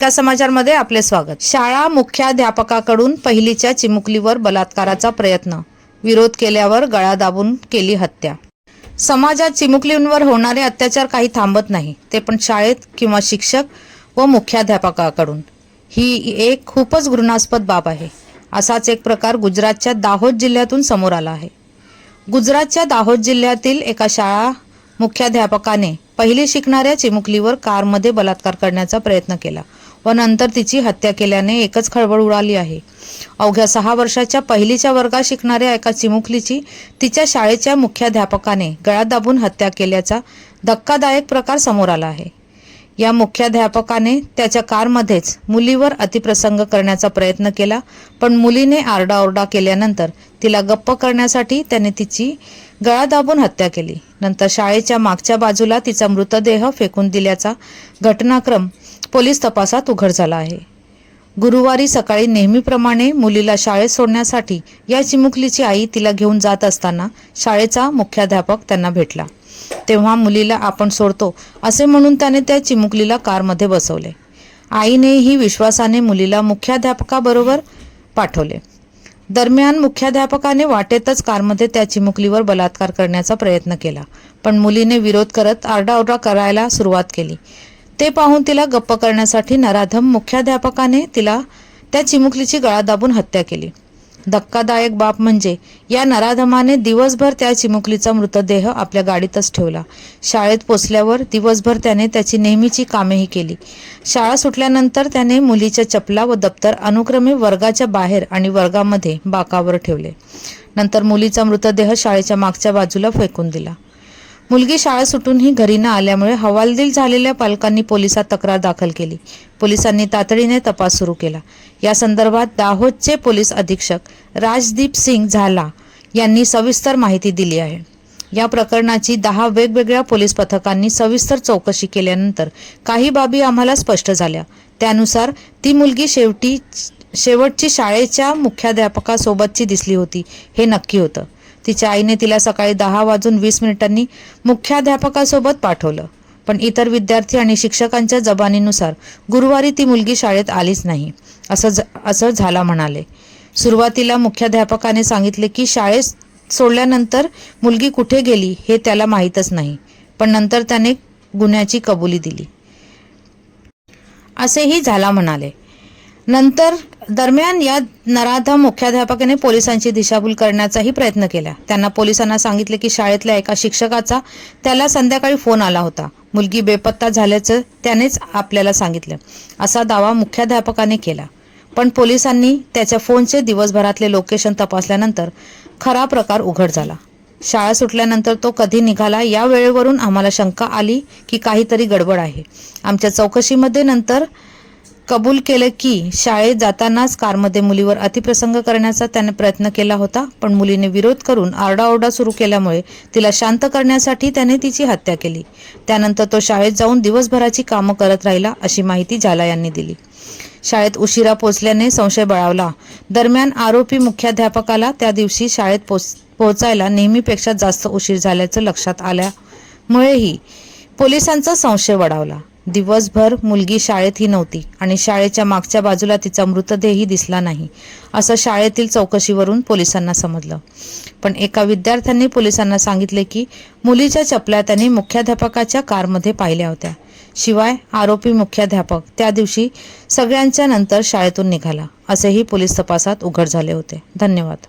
का समाचारमध्ये आपले स्वागत. शाळा मुख्याध्यापकाकडून पहिलीच्या चिमुकलीवर बलात्काराचा प्रयत्न. विरोध केल्यावर गळा दाबून केली हत्या. समाजात चिमुकलींवर होणारे अत्याचार काही थांबत नाही. ते पण शाळेत किंवा शिक्षक व मुख्याध्यापकाकडून. ही एक खूपच घृणास्पद बाब आहे. असाच एक प्रकार गुजरातच्या दाहोद जिल्ह्यातून समोर आला आहे. गुजरातच्या दाहोद जिल्ह्यातील एका शाळा मुख्याध्यापकाने पहिली शिकणाऱ्या चिमुकलीवर कारमध्ये बलात्कार करण्याचा प्रयत्न केला. व नंतर तिची हत्या केल्याने एकच खळबळ उडाली आहे. अवघ्या सहा वर्षाच्या पहिलीच्या वर्गात शिकणाऱ्या एका चिमुकलीची तिच्या शाळेच्या मुख्याध्यापकाने गळा दाबून हत्या केल्याचा धक्कादायक प्रकार समोर आला आहे. या मुख्याध्यापकाने त्याच्या कारमध्येच मुलीवर अतिप्रसंग करण्याचा प्रयत्न केला पण मुलीने आरडाओरडा केल्यानंतर तिला गप्प करण्यासाठी त्याने तिची गळा दाबून हत्या केली. नंतर शाळेच्या मागच्या बाजूला तिचा मृतदेह फेकून दिल्याचा घटनाक्रम पोलीस तपासात उघड झाला आहे. गुरुवारी सकाळी नेहमीप्रमाणे मुलीला शाळेत सोडण्यासाठी या चिमुकलीची आई तिला घेऊन जात असताना शाळेचा मुख्याध्यापक त्यांना भेटला. तेव्हा मुलीला आपण सोडतो असे म्हणून त्याने त्या चिमुकलीला कारमध्ये बसवले. आईनेही विश्वासाने मुलीला मुख्याध्यापकाबरोबर पाठवले. दरम्यान मुख्याध्यापकाने वाटेतच कारमध्ये त्या चिमुकलीवर बलात्कार करण्याचा प्रयत्न केला पण मुलीने विरोध करत आरडाओरडा करायला सुरुवात केली. ते पाहून तिला गप्प करण्यासाठी नराधम मुख्याध्यापकाने तिला त्या चिमुकलीची गळा दाबून हत्या केली. धक्कादायक बाब म्हणजे या नराधमाने दिवसभर त्या चिमुकलीचा मृतदेह आपल्या गाडीतच ठेवला. शाळेत पोचल्यावर दिवसभर त्याने त्याची नेहमीची कामेही केली. शाळा सुटल्यानंतर त्याने मुलीच्या चपला व दप्तर अनुक्रमे वर्गाच्या बाहेर आणि वर्गामध्ये बाकावर ठेवले. नंतर मुलीचा मृतदेह शाळेच्या मागच्या बाजूला फेकून दिला. मुलगी शाळा सुटूनही घरी न आल्यामुळे हवालदिल झालेल्या पालकांनी पोलिसात तक्रार दाखल केली. पोलिसांनी तातडीने तपास सुरू केला. या संदर्भात दाहोदचे पोलीस अधीक्षक राजदीप सिंग झाला यांनी सविस्तर माहिती दिली आहे. या प्रकरणाची दहा वेगवेगळ्या पोलीस पथकांनी सविस्तर चौकशी केल्यानंतर काही बाबी आम्हाला स्पष्ट झाल्या. त्यानुसार ती मुलगी शेवटी शेवटची शाळेच्या मुख्याध्यापकासोबतची दिसली होती हे नक्की होतं. तिच्या आईने तिला सकाळी दहा वाजून वीस मिनिटांनी मुख्याध्यापकासोबत पाठवलं. पण इतर विद्यार्थी आणि शिक्षकांच्या जबानीनुसार गुरुवारी ती मुलगी शाळेत आलीच नाही असं असं झाला म्हणाले. सुरुवातीला मुख्याध्यापकाने सांगितले की शाळेत सोडल्यानंतर मुलगी कुठे गेली हे त्याला माहीतच नाही पण नंतर त्याने गुन्ह्याची कबुली दिली. असेही झाला म्हणाले. नंतर दरम्यान या नराधम मुख्याध्यापकाने पोलिसांची दिशाभूल करण्याचाही प्रयत्न केला. त्यांना पोलिसांना सांगितले की शाळेतल्या एका शिक्षकाचा त्याला संध्याकाळी फोन आला होता. मुलगी बेपत्ता झाल्याचं त्यानेच आपल्याला सांगितलं. असा दावा मुख्याध्यापकाने केला. पण पोलिसांनी त्याच्या फोनचे दिवसभरातले लोकेशन तपासल्यानंतर खरा प्रकार उघड झाला. शाळा सुटल्यानंतर तो कधी निघाला या वेळेवरून आम्हाला शंका आली की काहीतरी गडबड आहे. आमच्या चौकशीमध्ये नंतर कबूल केलं की शाळेत जातानाच कारमध्ये मुलीवर अतिप्रसंग करण्याचा त्याने प्रयत्न केला होता पण मुलीने विरोध करून आरडाओरडा सुरू केल्यामुळे तिला शांत करण्यासाठी त्याने तिची हत्या केली. त्यानंतर तो शाळेत जाऊन दिवसभराची कामं करत राहिला अशी माहिती झाला यांनी दिली. शाळेत उशिरा पोचल्याने संशय बळावला. दरम्यान आरोपी मुख्याध्यापकाला त्या दिवशी शाळेत पोच पोहोचायला नेहमीपेक्षा जास्त उशीर झाल्याचं लक्षात आल्यामुळेही पोलिसांचा संशय वडावला दिवसभर मुलगी शाळेतही नव्हती आणि शाळेच्या मागच्या बाजूला तिचा मृतदेहही दिसला नाही असं शाळेतील चौकशीवरून पोलिसांना समजलं. पण एका विद्यार्थ्यांनी पोलिसांना सांगितले की मुलीच्या चपल्या त्यांनी मुख्याध्यापकाच्या कारमध्ये पाहिल्या होत्या. शिवाय आरोपी मुख्याध्यापक त्या दिवशी सगळ्यांच्या नंतर शाळेतून निघाला असेही पोलीस तपासात उघड झाले होते. धन्यवाद.